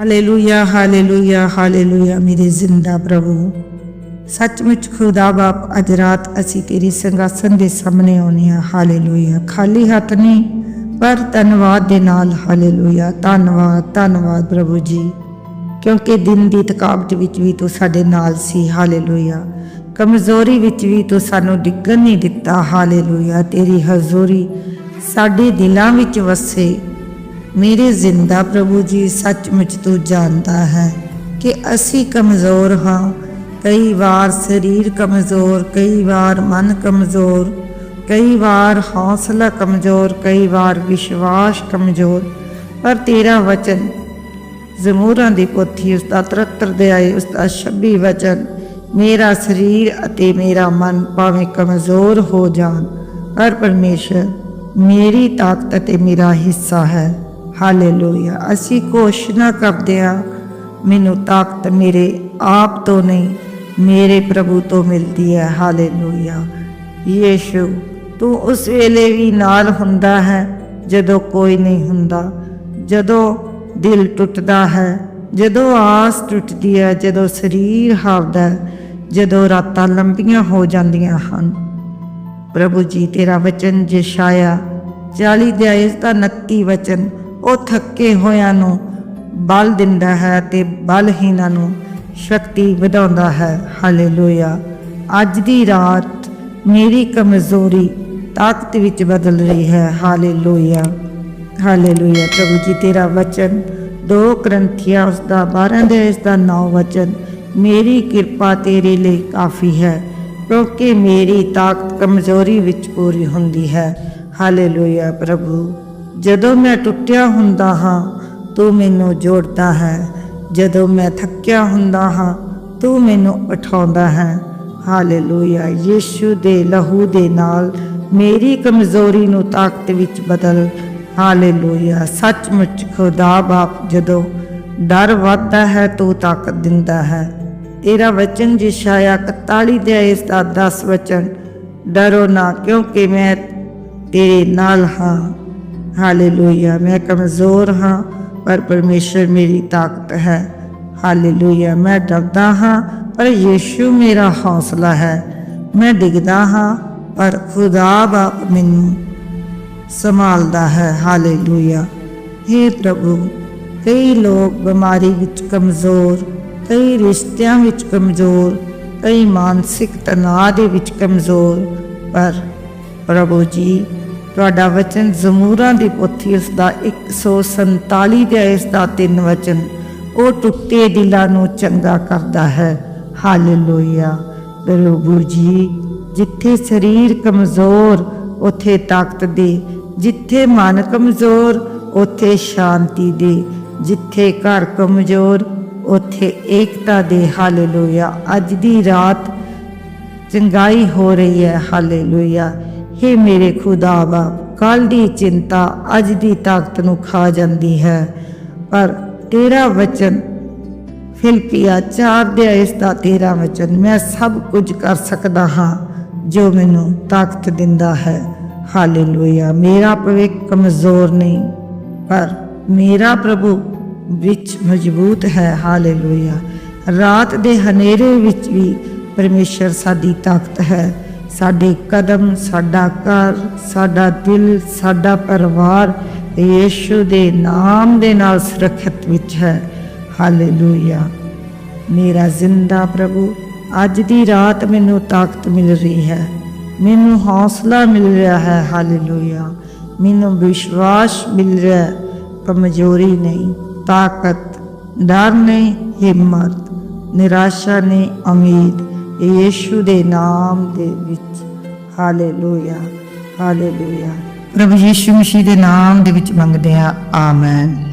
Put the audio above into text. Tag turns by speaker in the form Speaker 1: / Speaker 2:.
Speaker 1: Hallelujah hallelujah hallelujah ਮੇਰੇ ਜ਼ਿੰਦਾ ਪ੍ਰਭੂ। ਸੱਚਮੁੱਚ ਖੁਦਾ ਬਾਪ, ਅੱਜ ਰਾਤ ਅਸੀਂ ਤੇਰੀ ਸੰਗਾਸਨ ਦੇ ਸਾਹਮਣੇ ਆਉਨੇ ਆ ਹਾਲੇਲੂਇਆ ਖਾਲੀ ਹੱਥ ਨਹੀਂ, ਪਰ ਧੰਨਵਾਦ ਦੇ ਨਾਲ ਹਾਲੇਲੂਇਆ ਧੰਨਵਾਦ ਧੰਨਵਾਦ ਪ੍ਰਭੂ ਜੀ। ਕਿਉਂਕਿ ਦਿਨ ਦੀ ਥਕਾਵਟ ਵਿੱਚ ਵੀ ਤੂੰ ਸਾਡੇ ਨਾਲ ਸੀ। ਹਾਲੇਲੂਇਆ ਕਮਜ਼ੋਰੀ ਵਿੱਚ ਵੀ ਤੂੰ ਸਾਨੂੰ ਡਿੱਗਣ ਨਹੀਂ ਦਿੱਤਾ। ਹਾਲੇਲੂਇਆ ਤੇਰੀ ਹਜ਼ੂਰੀ ਸਾਡੇ ਦਿਲਾਂ ਵਿੱਚ ਵਸੇ। ਮੇਰੇ ਜ਼ਿੰਦਾ ਪ੍ਰਭੂ ਜੀ ਸੱਚਮੁੱਚ ਤੂੰ ਜਾਣਦਾ ਹੈ ਕਿ ਅਸੀਂ ਕਮਜ਼ੋਰ ਹਾਂ। ਕਈ ਵਾਰ ਸਰੀਰ ਕਮਜ਼ੋਰ, ਕਈ ਵਾਰ ਮਨ ਕਮਜ਼ੋਰ, ਕਈ ਵਾਰ ਹੌਸਲਾ ਕਮਜ਼ੋਰ, ਕਈ ਵਾਰ ਵਿਸ਼ਵਾਸ ਕਮਜ਼ੋਰ। ਪਰ ਤੇਰਾ ਵਚਨ ਜ਼ਮੂਰਾਂ ਦੀ ਪੋਥੀ, ਉਸ ਦਾ 73 ਦੇ ਆਏ, ਉਸ ਦਾ 26 ਵਚਨ, ਮੇਰਾ ਸਰੀਰ ਅਤੇ ਮੇਰਾ ਮਨ ਭਾਵੇਂ ਕਮਜ਼ੋਰ ਹੋ ਜਾਣ, ਪਰ ਪਰਮੇਸ਼ਰ ਮੇਰੀ ਤਾਕਤ ਅਤੇ ਮੇਰਾ ਹਿੱਸਾ ਹੈ। ਹਾਲੇਲੂਇਆ ਅਸੀਂ ਘੋਸ਼ਣਾ ਕਰਦੇ ਹਾਂ। ਮੈਨੂੰ ਤਾਕਤ ਮੇਰੇ ਆਪ ਤੋਂ ਨਹੀਂ, ਮੇਰੇ ਪ੍ਰਭੂ ਤੋਂ ਮਿਲਦੀ ਹੈ। ਹਾਲੇਲੂਇਆ ਯੀਸ਼ੂ, ਤੂੰ ਉਸ ਵੇਲੇ ਵੀ ਨਾਲ ਹੁੰਦਾ ਹੈ ਜਦੋਂ ਕੋਈ ਨਹੀਂ ਹੁੰਦਾ। ਜਦੋਂ ਦਿਲ ਟੁੱਟਦਾ ਹੈ, ਜਦੋਂ ਆਸ ਟੁੱਟਦੀ ਹੈ, ਜਦੋਂ ਸਰੀਰ ਹਾਰਦਾ ਜਦੋਂ ਰਾਤਾਂ ਲੰਬੀਆਂ ਹੋ ਜਾਂਦੀਆਂ ਹਨ। ਪ੍ਰਭੂ ਜੀ, ਤੇਰਾ ਵਚਨ ਜਿਸ਼ਾਇਆ 40 ਦੇ ਇਸ ਦਾ 29 ਵਚਨ ਉਹ ਥੱਕੇ ਹੋਇਆਂ ਨੂੰ ਬਲ ਦਿੰਦਾ ਹੈ ਤੇ ਬਲਹੀਨਾਂ ਨੂੰ ਸ਼ਕਤੀ ਵਧਾਉਂਦਾ ਹੈ। ਹਾਲੇਲੂਇਆ। ਅੱਜ ਦੀ ਰਾਤ ਮੇਰੀ ਕਮਜ਼ੋਰੀ ਤਾਕਤ ਵਿੱਚ ਬਦਲ ਰਹੀ ਹੈ। ਹਾਲੇਲੂਇਆ। ਹਾਲੇਲੂਇਆ। ਪ੍ਰਭੂ ਜੀ, ਤੇਰਾ ਵਚਨ 2 ਕਰੰਥੀਆਂ ਉਸ ਦਾ 12 ਦੇ, ਇਸ ਦਾ 9 ਵਚਨ, ਮੇਰੀ ਕਿਰਪਾ ਤੇਰੇ ਲਈ ਕਾਫੀ ਹੈ। ਕਿਉਂਕਿ ਮੇਰੀ ਤਾਕਤ ਕਮਜ਼ੋਰੀ ਵਿੱਚ ਪੂਰੀ ਹੁੰਦੀ ਹੈ। ਹਾਲੇਲੂਇਆ। ਪ੍ਰਭੂ ਜਦੋਂ ਮੈਂ ਟੁੱਟਿਆ ਹੁੰਦਾ ਹਾਂ, ਤੂੰ ਮੈਨੂੰ ਜੋੜਦਾ ਹੈ। ਜਦੋਂ ਮੈਂ ਥੱਕਿਆ ਹੁੰਦਾ ਹਾਂ, ਤੂੰ ਮੈਨੂੰ ਉਠਾਉਂਦਾ ਹੈ। ਹਾਲੇਲੂਇਆ, ਯੀਸ਼ੂ ਦੇ ਲਹੂ ਦੇ ਨਾਲ ਮੇਰੀ ਕਮਜ਼ੋਰੀ ਨੂੰ ਤਾਕਤ ਵਿੱਚ ਬਦਲ। ਹਾਲੇਲੂਇਆ, ਸੱਚਮੁੱਚ ਖੁਦਾ ਬਾਪ, ਜਦੋਂ ਡਰ ਵੱਧਦਾ ਹੈ, ਤੂੰ ਤਾਕਤ ਦਿੰਦਾ ਹੈ। ਤੇਰਾ ਵਚਨ ਜਿਸ਼ਾਇਆ 41 ਦੇ ਇਸ ਦਾ 10 ਵਚਨ, ਡਰੋ ਨਾ, ਕਿਉਂਕਿ ਮੈਂ ਤੇਰੇ ਨਾਲ ਹਾਂ। ਹਾਲੇਲੂਇਆ। ਮੈਂ ਕਮਜ਼ੋਰ ਹਾਂ, ਪਰ ਪਰਮੇਸ਼ਰ ਮੇਰੀ ਤਾਕਤ ਹੈ। ਹਾਲੇਲੂਇਆ। ਮੈਂ ਡਰਦਾ ਹਾਂ, ਪਰ ਯੀਸ਼ੂ ਮੇਰਾ ਹੌਸਲਾ ਹੈ। ਮੈਂ ਡਿੱਗਦਾ ਹਾਂ, ਪਰ ਖੁਦਾ ਬਾਪ ਮੈਨੂੰ ਸੰਭਾਲਦਾ ਹੈ। ਹਾਲੇਲੂਇਆ। हे ਪ੍ਰਭੂ, ਕਈ ਲੋਕ ਬਿਮਾਰੀ ਵਿੱਚ ਕਮਜ਼ੋਰ, ਕਈ ਰਿਸ਼ਤਿਆਂ ਵਿੱਚ ਕਮਜ਼ੋਰ, ਕਈ ਮਾਨਸਿਕ ਤਣਾਅ ਦੇ ਵਿੱਚ ਕਮਜ਼ੋਰ, ਪਰ ਪ੍ਰਭੂ ਜੀ ਤੁਹਾਡਾ ਵਚਨ ਜ਼ਮੂਰਾਂ ਦੀ ਪੋਥੀ ਉਸ ਦਾ 147 ਦੇ ਇਸ ਦਾ ਤਿੰਨ ਵਚਨ, ਉਹ ਟੁੱਟੇ ਦਿਲਾਂ ਨੂੰ ਚੰਗਾ ਕਰਦਾ ਹੈ। ਹਾਲੇਲੂਇਆ। ਪ੍ਰਭੂ ਜੀ, ਜਿੱਥੇ ਸਰੀਰ ਕਮਜ਼ੋਰ, ਉਥੇ ਤਾਕਤ ਦੇ। ਜਿੱਥੇ ਮਨ ਕਮਜ਼ੋਰ, ਉਥੇ ਸ਼ਾਂਤੀ ਦੇ। ਜਿੱਥੇ ਘਰ ਕਮਜ਼ੋਰ, ਉਥੇ ਏਕਤਾ ਦੇ। ਹਾਲੇਲੂਇਆ। ਅੱਜ ਦੀ ਰਾਤ ਚੰਗਾਈ ਹੋ ਰਹੀ ਹੈ। ਹਾਲੇਲੂਇਆ। हे ਮੇਰੇ ਖੁਦਾ ਬਾਪ ਕੱਲ ਦੀ ਚਿੰਤਾ ਅੱਜ ਦੀ ਤਾਕਤ ਨੂੰ ਖਾ ਜਾਂਦੀ ਹੈ। ਪਰ ਤੇਰਾ ਵਚਨ ਫਿਲਪੀਆ 4 ਦੇ ਇਸ ਦਾ ਤੇਰਾ ਵਚਨ ਮੈਂ ਸਭ ਕੁਝ ਕਰ ਸਕਦਾ ਹਾਂ ਜੋ ਮੈਨੂੰ ਤਾਕਤ ਦਿੰਦਾ ਹੈ। ਹਾਲੇਲੂਇਆ। ਮੇਰਾ ਭਵਿੱਖ ਕਮਜ਼ੋਰ ਨਹੀਂ, ਪਰ ਮੇਰਾ ਪ੍ਰਭੂ ਵਿੱਚ ਮਜ਼ਬੂਤ ਹੈ। ਹਾਲੇਲੂਇਆ। ਰਾਤ ਦੇ ਹਨੇਰੇ ਵਿੱਚ ਵੀ ਪਰਮੇਸ਼ਰ ਸਾਡੀ ਤਾਕਤ ਹੈ। ਸਾਡੇ ਕਦਮ, ਸਾਡਾ ਘਰ, ਸਾਡਾ ਦਿਲ, ਸਾਡਾ ਪਰਿਵਾਰ ਯੀਸ਼ੂ ਦੇ ਨਾਮ ਦੇ ਨਾਲ ਸੁਰੱਖਿਅਤ ਵਿੱਚ ਹੈ। ਹਾਲੇਲੂਇਆ। ਮੇਰਾ ਜ਼ਿੰਦਾ ਪ੍ਰਭੂ, ਅੱਜ ਦੀ ਰਾਤ ਮੈਨੂੰ ਤਾਕਤ ਮਿਲ ਰਹੀ ਹੈ। ਮੈਨੂੰ ਹੌਸਲਾ ਮਿਲ ਰਿਹਾ ਹੈ। ਹਾਲੇਲੂਇਆ। ਮੈਨੂੰ ਵਿਸ਼ਵਾਸ ਮਿਲ ਰਿਹਾ ਹੈ। ਕਮਜ਼ੋਰੀ ਨਹੀਂ, ਤਾਕਤ, ਡਰ ਨਹੀਂ, ਹਿੰਮਤ, ਨਿਰਾਸ਼ਾ ਨਹੀਂ, ਉਮੀਦ। ਯੀਸ਼ੂ ਦੇ ਨਾਮ ਦੇ ਵਿੱਚ। Hallelujah hallelujah. ਪ੍ਰਭੂ ਯੀਸ਼ੂ ਮਸੀਹ ਦੇ ਨਾਮ ਦੇ ਵਿੱਚ ਮੰਗਦੇ ਆ ਆਮੇਨ।